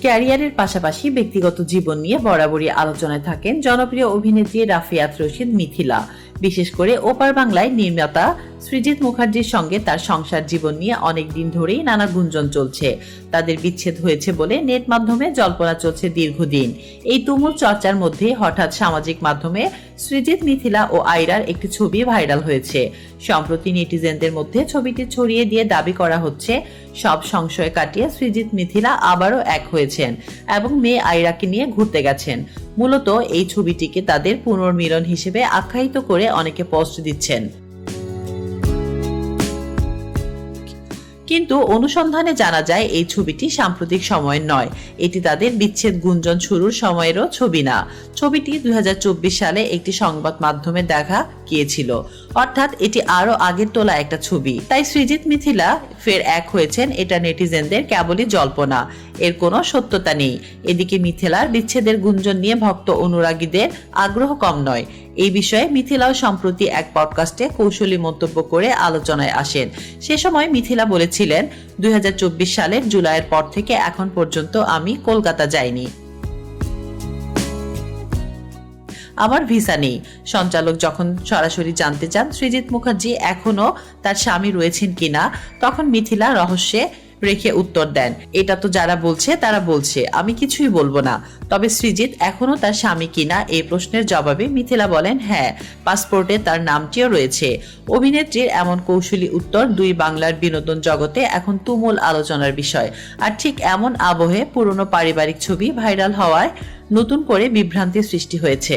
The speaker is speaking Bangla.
ক্যারিয়ারের পাশাপাশি ব্যক্তিগত জীবন নিয়ে বরাবরই আলোচনায় থাকেন জনপ্রিয় অভিনেত্রী রাফিয়াত রশিদ মিথিলা। বিশেষ করে ওপার বাংলায় নির্মাতা সৃজিত মুখার্জির সঙ্গে তার সংসার জীবন নিয়ে অনেক দিন ধরেই নানা গুঞ্জন চলছে। তাদের বিচ্ছেদ হয়েছে বলে নেট মাধ্যমে জল্পনা চলছে দীর্ঘদিন। এই তুমুল চর্চার মধ্যে হঠাৎ সামাজিক মাধ্যমে সৃজিত, মিথিলা ও আইরার একটি ছবি ভাইরাল হয়েছে। সম্প্রতি নেটিজেনদের মধ্যে ছবিটি ছড়িয়ে দিয়ে দাবি করা হচ্ছে, সব সংশয় কাটিয়ে সৃজিত, মিথিলা আবারও এক হয়েছেন এবং মেয়ে আইরাকে নিয়ে ঘুরতে গেছেন। মূলত এই ছবিটিকে তাদের পুনর্মিলন হিসেবে আখ্যায়িত করে অনেকে পোস্ট দিচ্ছেন। কিন্তু অনুসন্ধানে জানা যায়, এই ছবিটি সাম্প্রতিক সময়ের নয়। এটি তাদের বিচ্ছেদ গুঞ্জন শুরুর সময়েরও ছবি না। ছবিটি দুই হাজার চব্বিশ সালে একটি সংবাদ মাধ্যমে দেখা গিয়েছিল। অর্থাৎ এটি আরও আগের তোলা একটা ছবি। তাই সৃজিত মিথিলা ফের এক হয়েছেন এটা নেটিজেনদের কেবলই জল্পনা। এর কোনো সত্যতা নেই। এদিকে মিথিলার বিচ্ছেদের গুঞ্জন নিয়ে ভক্ত অনুরাগীদের আগ্রহ কম নয়। এই বিষয়ে মিথিলাও সম্প্রতি এক পডকাস্টে কৌশলী মন্তব্য করে আলোচনায় আসেন। সে সময় মিথিলা বলেছিলেন, দুই হাজার চব্বিশ সালের জুলাইয়ের পর থেকে এখন পর্যন্ত আমি কলকাতা যাইনি। আমার ভিসা নেই। সঞ্চালক যখন সরাসরি জানতে চান সৃজিত মুখার্জি এখনও তার স্বামী রয়েছেন কিনা, তখন মিথিলা রহস্যে রেখে উত্তর দেন, এটা তো যারা বলছে, তারা বলছে, আমি কিছুই বলব না। তবে সৃজিত এখনও তার স্বামী কিনা এই প্রশ্নের জবাবে মিথিলা বলেন হ্যাঁ পাসপোর্টে তার নামটিও রয়েছে। অভিনেত্রীর এমন কৌশলী উত্তর দুই বাংলার বিনোদন জগতে এখন তুমুল আলোচনার বিষয়। আর ঠিক এমন আবহে পুরনো পারিবারিক ছবি ভাইরাল হওয়ায় নতুন করে বিভ্রান্তি সৃষ্টি হয়েছে।